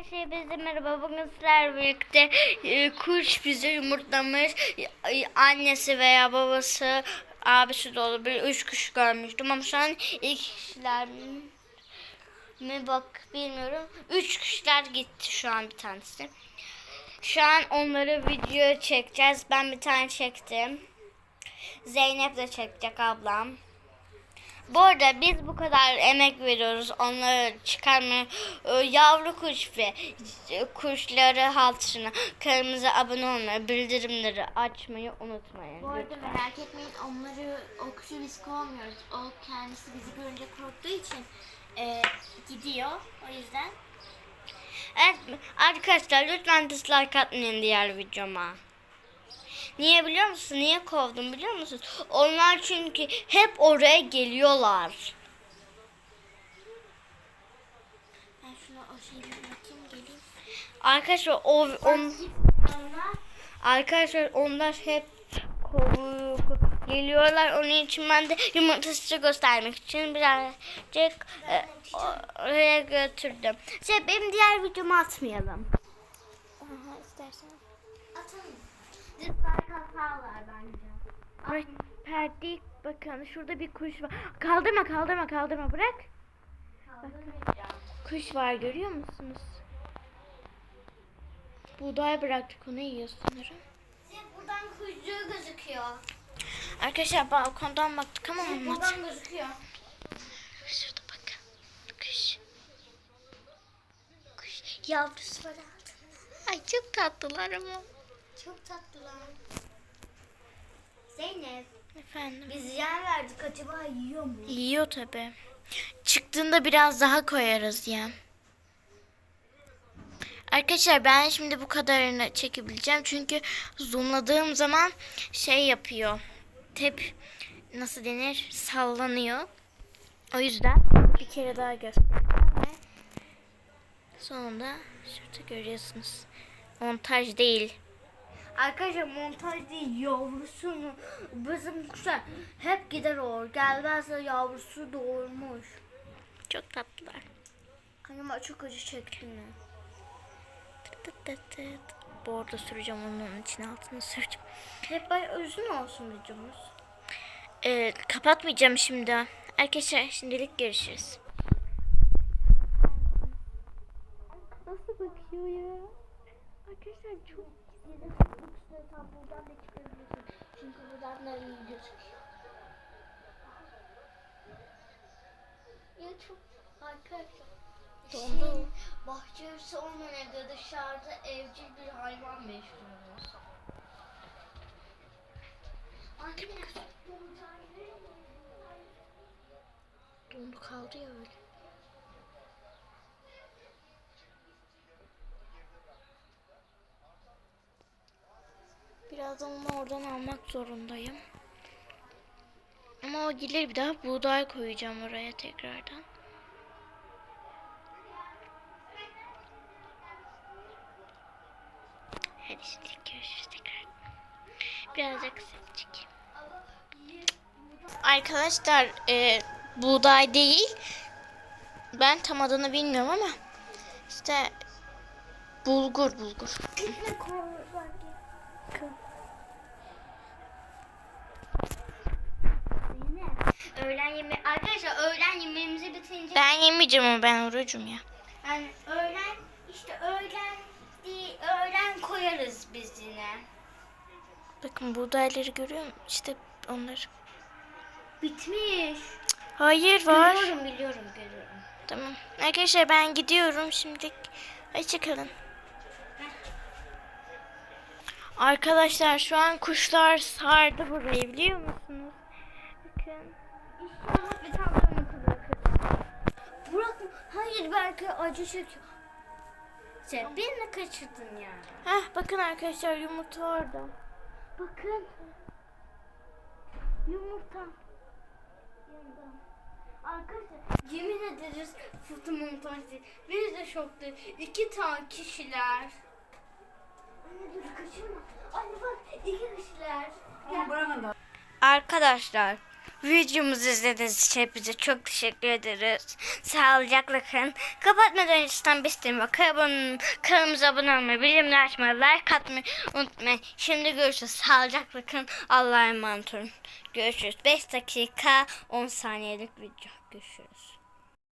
Herkese merhaba. Bugün sizlerle birlikte e, kuş bize yumurtlamış. E, Annesi veya babası, abisi de olabilir. Üç kuş görmüştüm ama şu an ilk kişiler mi, bak bilmiyorum. Üç kuşlar gitti şu an bir tanesi. Şu an onları video çekeceğiz. Ben bir tane çektim. Zeynep de çekecek ablam. Bu arada biz bu kadar emek veriyoruz onları çıkarmaya. Ee, Yavru kuş ve kuşları hatırına kanalımıza abone olmayı, bildirimleri açmayı unutmayın. Bu arada merak etmeyin onları o kuşu biz kovmuyoruz. O kendisi bizi görünce korktuğu için e, gidiyor. O yüzden Evet arkadaşlar lütfen dislike atmayın diğer videoma. Niye biliyor musun? Niye kovdum biliyor musun? Onlar çünkü hep oraya geliyorlar. Arkadaşlar o on, Arkadaşlar onlar hep kovu- geliyorlar. Onun için ben de yumurtasını göstermek için birazcık e, oraya götürdüm. Şey benim diğer videomu atmayalım. aha, istersen. Atalım. Dislike hatalar bence. Ay perde bakın şurada bir kuş var. Kaldırma kaldırma kaldırma bırak. Kuş var görüyor musunuz? Buğday bıraktık onu yiyor sanırım. Buradan kuyruğu gözüküyor. Arkadaşlar balkondan baktık ama olmadı. Buradan gözüküyor. Şurada bakın. Kuş. Kuş yavrusu var altında. Ay çok tatlılar ama. Çok tatlılar. Zeynep Efendim. biz yer verdik acaba yiyor mu? Yiyor tabi. Çıktığında biraz daha koyarız ya. Arkadaşlar ben şimdi bu kadarını çekebileceğim. Çünkü zoomladığım zaman şey yapıyor. Tep nasıl denir? Sallanıyor. O yüzden bir kere daha göstereceğim ve sonunda şurada görüyorsunuz. Montaj değil. Arkadaşlar montaj değil yavrusunu bizim kuşlar hep gider olur. Gelmezse yavrusu doğurmuş. Çok tatlılar. Ama çok acı çekti mi? Tıt tıt tıt tıt. Bordo süreceğim onun için altına süreceğim. Hep bayağı uzun olsun videomuz. Ee, kapatmayacağım şimdi. Arkadaşlar şimdilik görüşürüz. Nasıl bakıyor ya? Arkadaşlar çok tam buradan da çıkabilirsin. Çünkü buradan da iyi gözüküyor. Ya çok arkadaşlar. Dondu. Şey, bahçesi olmayan evde dışarıda evcil bir hayvan besliyoruz. Anne. Dondu kaldı ya öyle. Onu oradan almak zorundayım. Ama o gelir bir daha buğday koyacağım oraya tekrardan. Hadi şimdi görüşürüz tekrar. Biraz da kısa. Arkadaşlar e, buğday değil. Ben tam adını bilmiyorum ama işte bulgur bulgur. Öğlen yemeği arkadaşlar öğlen yemeğimizi bitince Ben yemeyeceğim ama ben orucum ya. yani öğlen işte öğlen değil öğlen koyarız biz yine. Bakın buğdayları görüyor musun? İşte onlar. Bitmiş. Hayır var. Biliyorum biliyorum görüyorum. Tamam. Arkadaşlar ben gidiyorum şimdilik. Hoşçakalın. Arkadaşlar şu an kuşlar sardı burayı biliyor musunuz? Bakın. İnşallah bir tane yumurta bırakırız. Burak hayır belki acı çekiyor. Sen beni kaçırdın ya. Heh bakın arkadaşlar yumurta orada. Bakın. Yumurta. Yanında. Arkadaşlar yemin ederiz montaj değil. Biz de şoktu. İki tane kişiler. Anne dur kaçırma. Anne bak iki kişiler. Gel. Arkadaşlar Videomuzu izlediğiniz için hepinize çok teşekkür ederiz. Sağlıcakla kalın. Kapatmadan önce İstanbul istedim. Kanalımıza abone olmayı, bildirimleri açmayı, like atmayı unutmayın. Şimdi görüşürüz. Sağlıcakla kalın. Allah'a emanet olun. Görüşürüz. 5 dakika 10 saniyelik video. Görüşürüz.